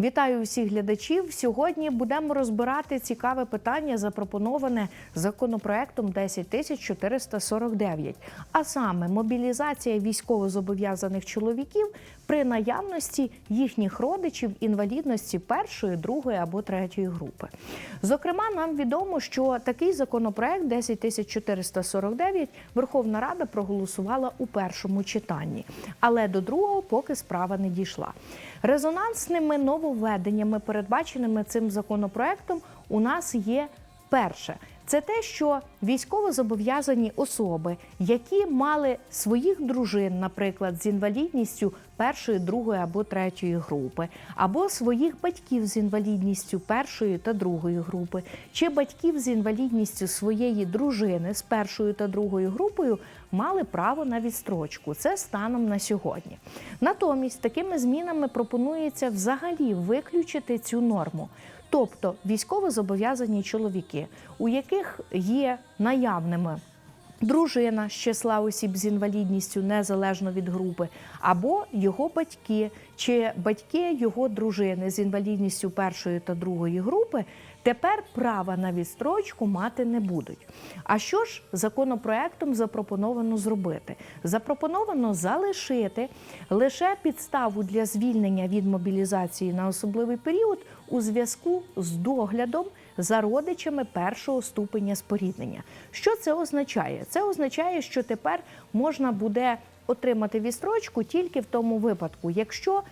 Вітаю усіх глядачів. Сьогодні будемо розбирати цікаве питання, запропоноване законопроектом 10449, а саме мобілізація військовозобов'язаних чоловіків при наявності їхніх родичів інвалідності першої, другої або третьої групи. Зокрема, нам відомо, що такий законопроект 10449 Верховна Рада проголосувала у першому читанні, але до другого поки справа не дійшла. Резонансними нововведеннями, передбаченими цим законопроектом, у нас є перше. Це те, що військовозобов'язані особи, які мали своїх дружин, наприклад, з інвалідністю першої, другої або третьої групи, або своїх батьків з інвалідністю першої та другої групи, чи батьків з інвалідністю своєї дружини з першою та другою групою, мали право на відстрочку. Це станом на сьогодні. Натомість такими змінами пропонується взагалі виключити цю норму. Тобто військовозобов'язані чоловіки, у яких є наявними дружина з числа осіб з інвалідністю незалежно від групи, або його батьки чи батьки його дружини з інвалідністю першої та другої групи. Тепер права на відстрочку мати не будуть. А що ж законопроектом запропоновано зробити? Запропоновано залишити лише підставу для звільнення від мобілізації на особливий період у зв'язку з доглядом за родичами першого ступеня споріднення. Що це означає? Це означає, що тепер можна буде отримати вістрочку тільки в тому випадку, якщо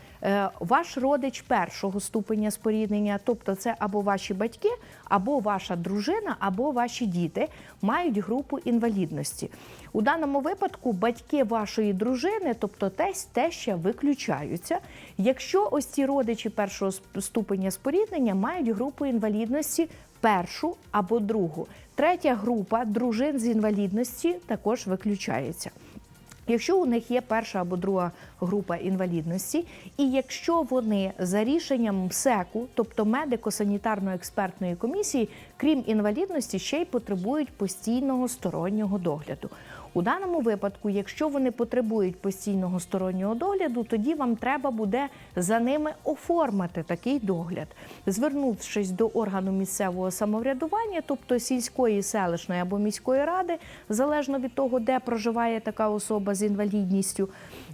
ваш родич першого ступеня споріднення, тобто це або ваші батьки, або ваша дружина, або ваші діти мають групу інвалідності. У даному випадку батьки вашої дружини, тобто тесть, теща, виключаються, якщо ось ці родичі першого ступеня споріднення мають групу інвалідності першу або другу. Третя група дружин з інвалідності також виключається. Якщо у них є перша або друга група інвалідності, і якщо вони за рішенням МСЕКу, тобто медико-санітарно-експертної комісії, крім інвалідності, ще й потребують постійного стороннього догляду. У даному випадку, якщо вони потребують постійного стороннього догляду, тоді вам треба буде за ними оформити такий догляд, звернувшись до органу місцевого самоврядування, тобто сільської, селищної або міської ради, залежно від того, де проживає така особа з інвалідністю,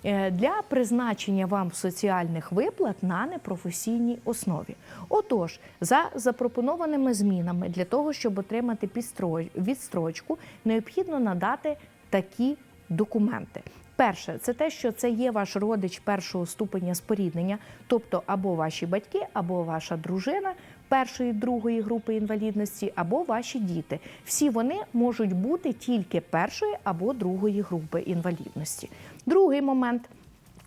е, для призначення вам соціальних виплат на непрофесійній основі. Отож, за запропонованими змінами для того, щоб отримати відстрочку, необхідно надати такі документи. Перше, це те, що це є ваш родич першого ступеня споріднення, тобто або ваші батьки, або ваша дружина першої другої групи інвалідності, або ваші діти. Всі вони можуть бути тільки першої або другої групи інвалідності. Другий момент.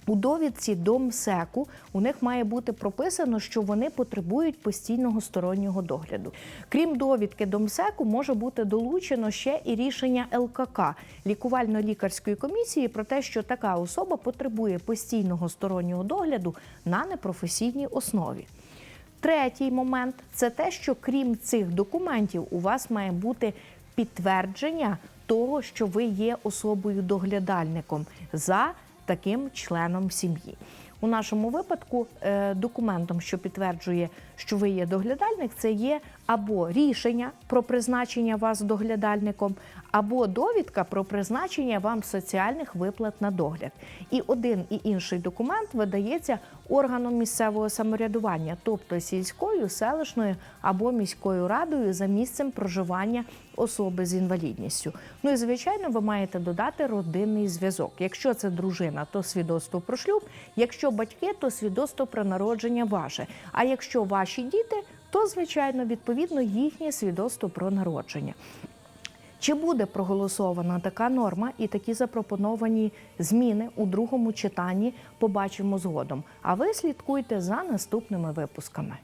У довідці до МСЕКу у них має бути прописано, що вони потребують постійного стороннього догляду. Крім довідки до МСЕКу, може бути долучено ще і рішення ЛКК лікувально-лікарської комісії про те, що така особа потребує постійного стороннього догляду на непрофесійній основі. Третій момент це те, що крім цих документів, у вас має бути підтвердження того, що ви є особою доглядальником за таким членом сім'ї. У нашому випадку е, документом, що підтверджує, що ви є доглядальник, це є або рішення про призначення вас доглядальником, або довідка про призначення вам соціальних виплат на догляд. І один і інший документ видається органом місцевого самоврядування, тобто сільською, селищною або міською радою за місцем проживання особи з інвалідністю. Ну і звичайно, ви маєте додати родинний зв'язок. Якщо це дружина, то свідоцтво про шлюб. Якщо батьки, то свідоцтво про народження ваше. А якщо ваші діти, то звичайно відповідно їхнє свідоцтво про народження. Чи буде проголосована така норма і такі запропоновані зміни у другому читанні? Побачимо згодом. А ви слідкуйте за наступними випусками.